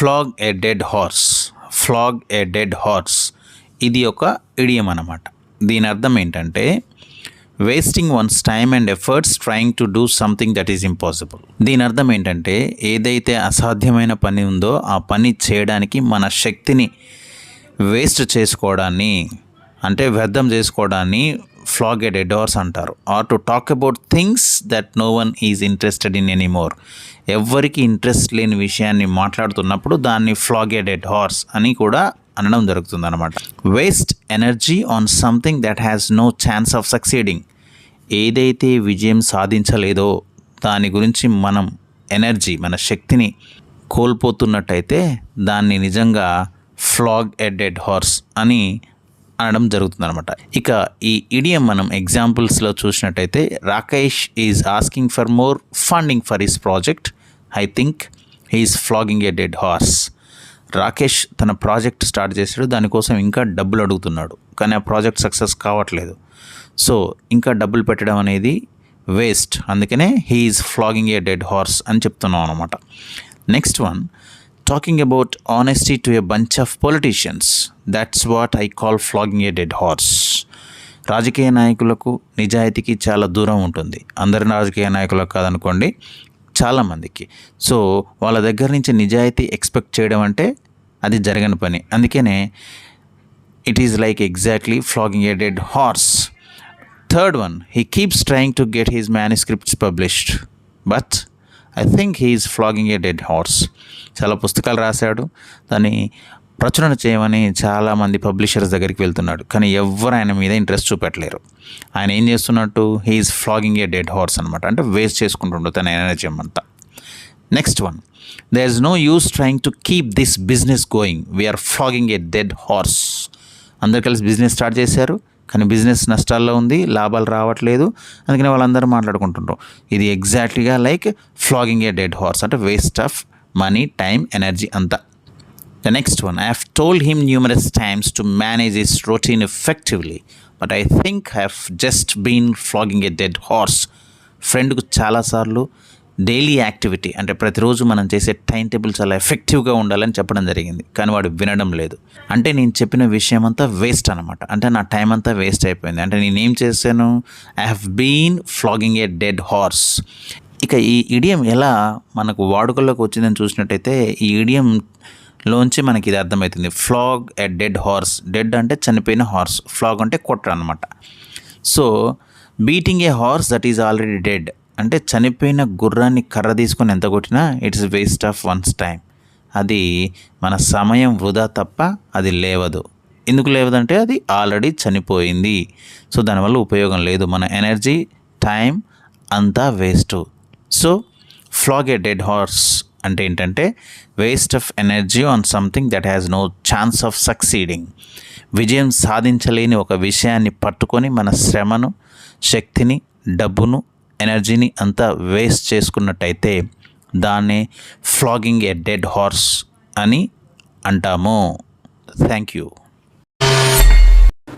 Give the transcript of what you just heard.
Flog a dead horse flog a dead horse ఇది ఒక idiom అన్నమాట. దీని అర్థం ఏంటంటే wasting one's time and efforts trying to do something that is impossible దీని అర్థం ఏంటంటే ఏదైతే అసాధ్యమైన పని ఉందో ఆ పని చేయడానికి మన శక్తిని వేస్ట్ చేసుకోవడాన్ని అంటే వ్యర్థం చేసుకోవడాన్ని ఫ్లాగ్ ఎడ్ ఎడార్స్ అంటారు. Or to talk about things that no one is interested in any more ఎవరికి ఇంట్రెస్ట్ లేని విషయాన్ని మాట్లాడుతున్నప్పుడు దాన్ని ఫ్లాగ్ ఎడ్ హార్స్ అని కూడా అనడం జరుగుతుంది అనమాట waste energy on something that has no chance of succeeding ఏదైతే విజయం సాధించలేదో దాని గురించి మనం ఎనర్జీ మన శక్తిని కోల్పోతున్నట్టయితే దాన్ని నిజంగా ఫ్లాగ్ ఎడ్ ఎడ్ హార్స్ అని అనడం జరుగుతుందన్నమాట. ఇక ఈ ఇడియం మనం ఎగ్జాంపుల్స్లో చూసినట్టయితే Rakesh is asking for more funding for his project. I think he's flogging a dead horse. Rakesh తన ప్రాజెక్ట్ స్టార్ట్ చేశాడు దానికోసం ఇంకా డబ్బులు అడుగుతున్నాడు. కానీ ఆ ప్రాజెక్ట్ సక్సెస్ కావట్లేదు. సో ఇంకా డబ్బులు పెట్టడం అనేది వేస్ట్. అందుకనే he's flogging a dead horse అని చెప్తున్నాం అనమాట next one talking about honesty to a bunch of politicians that's what I call flogging a dead horse రాజకీయ నాయకులకు నిజాయితీకి చాలా దూరం ఉంటుంది. అందరి రాజకీయ నాయకులకు కాదనుకోండి చాలామందికి సో వాళ్ళ దగ్గర నుంచి నిజాయితీ ఎక్స్పెక్ట్ చేయడం అంటే అది జరగని పని. అందుకనే it is like exactly flogging a dead horse third one he keeps trying to get his manuscripts published but I think he's flogging a dead horse చాలా పుస్తకాలు రాశాడు. దాన్ని ప్రచురణ చేయమని చాలామంది పబ్లిషర్స్ దగ్గరికి వెళ్తున్నాడు. కానీ ఎవరు ఆయన మీద ఇంట్రెస్ట్ చూపెట్టలేరు. ఆయన ఏం చేస్తున్నట్టు? He's flogging a dead horse అనమాట అంటే వేస్ట్ చేసుకుంటుండు తన ఎనర్జీ అంతా. Next one there is no use trying to keep this business going we're flogging a dead horse అందరు కలిసి బిజినెస్ స్టార్ట్ చేశారు. కానీ బిజినెస్ నష్టాల్లో ఉంది లాభాలు రావట్లేదు. అందుకని వాళ్ళందరూ మాట్లాడుకుంటుంటారు ఇది ఎగ్జాక్ట్లీగా like flogging a dead horse. అంటే waste of money time energy అంతా. The next one I have told him numerous times to manage is routine effectively. But I think have just been flogging a dead horse. ఫ్రెండ్కు చాలాసార్లు daily activity అంటే ప్రతిరోజు మనం చేసే time table చాలా ఎఫెక్టివ్గా ఉండాలని చెప్పడం జరిగింది. కానీ వాడు వినడం లేదు. అంటే నేను చెప్పిన విషయం అంతా వేస్ట్ అనమాట అంటే నా టైం అంతా వేస్ట్ అయిపోయింది. అంటే నేను ఏం చేశాను? I have been flogging a dead horse ఇక ఈ ఇడియం ఎలా మనకు వాడుకలోకి వచ్చిందని చూసినట్టయితే ఈ ఇడియం లోంచి మనకి ఇది అర్థమవుతుంది. Flog a dead horse dead అంటే చనిపోయిన హార్స్ ఫ్లాగ్ అంటే కొట్ర అనమాట so beating a horse that is already dead అంటే చనిపోయిన గుర్రాన్ని కర్ర తీసుకొని ఎంత కొట్టినా it's waste of one's time అది మన సమయం వృధా తప్ప అది లేవదు. ఎందుకు లేవదంటే అది ఆల్రెడీ చనిపోయింది. సో దానివల్ల ఉపయోగం లేదు. మన ఎనర్జీ టైం అంతా waste so flog a dead horse అంటే ఏంటంటే waste of energy on something that has no chance of succeeding విజయం సాధించలేని ఒక విషయాన్ని పట్టుకొని మన శ్రమను శక్తిని డబ్బును ఎనర్జీని అంతా వేస్ట్ చేసుకున్నట్టయితే దాన్ని ఫ్లాగింగ్ ఏ డెడ్ హార్స్ అని అంటాము. Thank you